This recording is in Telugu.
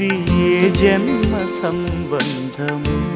ఇది ఏ జన్మ సంబంధము?